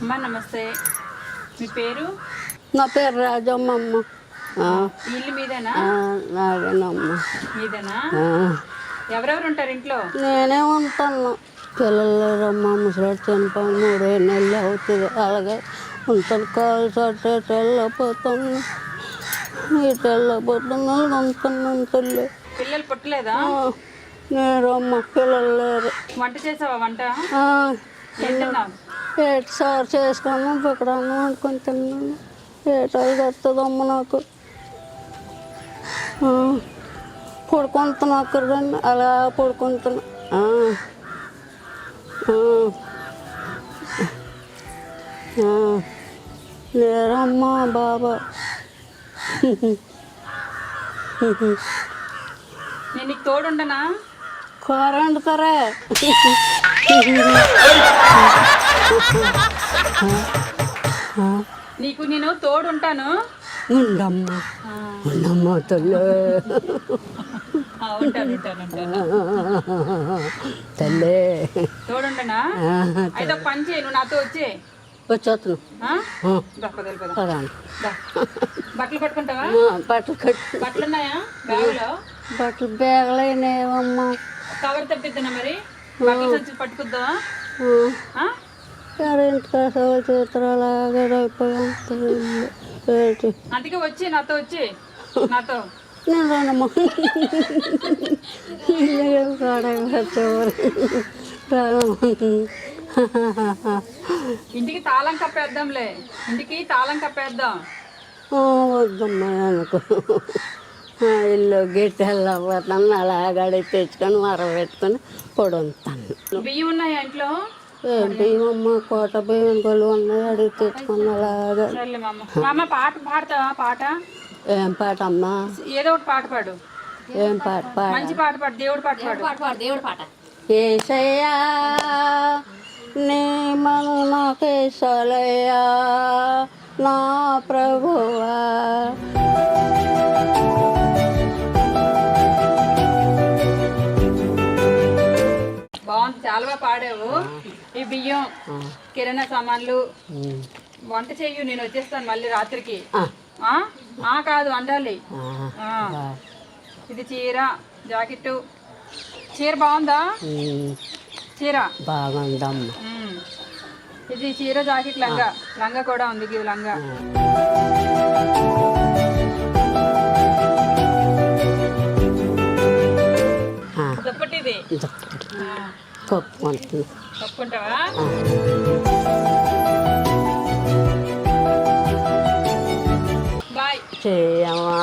అమ్మా నమస్తే. మీ పేరు? నా పేరు రాజమ్మమ్మ ఆ, ఈ ఇల్లు మీదేనా? నాదేనమ్మ మీదేనా? ఎవరెవరు ఉంటారు ఇంట్లో? నేనే ఉంటాను. పిల్లలు లేరమ్మ ముసలాడు చనిపోయి మూడే నెలలు అవుతుంది. అలాగే ఉంటాను. కాలు చట్ట వెళ్ళిపోతాను ఇటు వెళ్ళిపోతున్నాను ఉంటాను తల్లి. పిల్లలు పుట్టలేదా? నేను అమ్మ పిల్లలు లేరు. వంట చేసావా వంట? ఏటి సార్ చేసుకొని ఇక్కడ వండుకొని తిన్నాను. ఏటాలు వస్తుందమ్మ నాకు. పడుకుంటున్నా అక్కడ రండి అలా పడుకుంటున్నా. లేరమ్మా బాబా. నేను నీకు తోడుండనా? కూర వండుతారా నీకు నేను తోడుంటాను. ఉండమ్మా ఉండమ్మా తల్లి. తల్లి. తోడుండనా? అయితే పని చేయి నువ్వు నాతో వచ్చే. బట్టలు పట్టుకుంటావా బట్టలు కట్టి బట్టలు ఉన్నాయా బ్యాగులో? బట్టలు బేగలేనేవమ్మా కవర్ తప్పిద్దానా మరి? బట్టలు ఆ? కరెంట్ కసవ చిత్రాలు అయిపోయాం ఏంటి అందుకే వచ్చి నాతో వచ్చి నాతో. నేను రానమ్మా ఇంటికి తాళం కప్పేద్దాంలే. ఇంటికి తాళం కప్పేద్దాం. వద్దమ్మా అనుకో ఇల్లు గిట్టి వెళ్ళబోతాను అలా గడి తెచ్చుకొని మర పెట్టుకొని పొడుతాను బియ్యం ఉన్నాయా ఇంట్లో? ఏం బియ్యమమ్మ కోట బియ్యం కొలు ఉన్నాయి అడిగి తెచ్చుకొని అలాగా సర్లే మామ. మామ పాట పాడతావా? పాట? ఏం పాట అమ్మా? ఏదో ఒకటి పాట పాడు. ఏం పాట పాట మంచి పాట పాడు దేవుడు పాట పాడు. ఏసయ్యా నీ మను నాకేసలయ్యా నా ప్రభువా బాగుంది. చాలా బాగా పాడావు. ఈ బియ్యం కిరాణా సామాన్లు. వంట చెయ్యు నేను వచ్చేస్తాను మళ్ళీ రాత్రికి. ఆ, కాదు వండాలి. ఇది చీర జాకెట్ చీర బాగుందా? చీర? బాగుందమ్మా. ఉమ్. ఇది చీర జాకెట్ లంగా. లంగా కూడా ఉంది ఇది లంగా. దుప్పటి ఇది. కప్పుకుంటున్నా కప్పుకుంటావా బాయ్. చేయమ్మా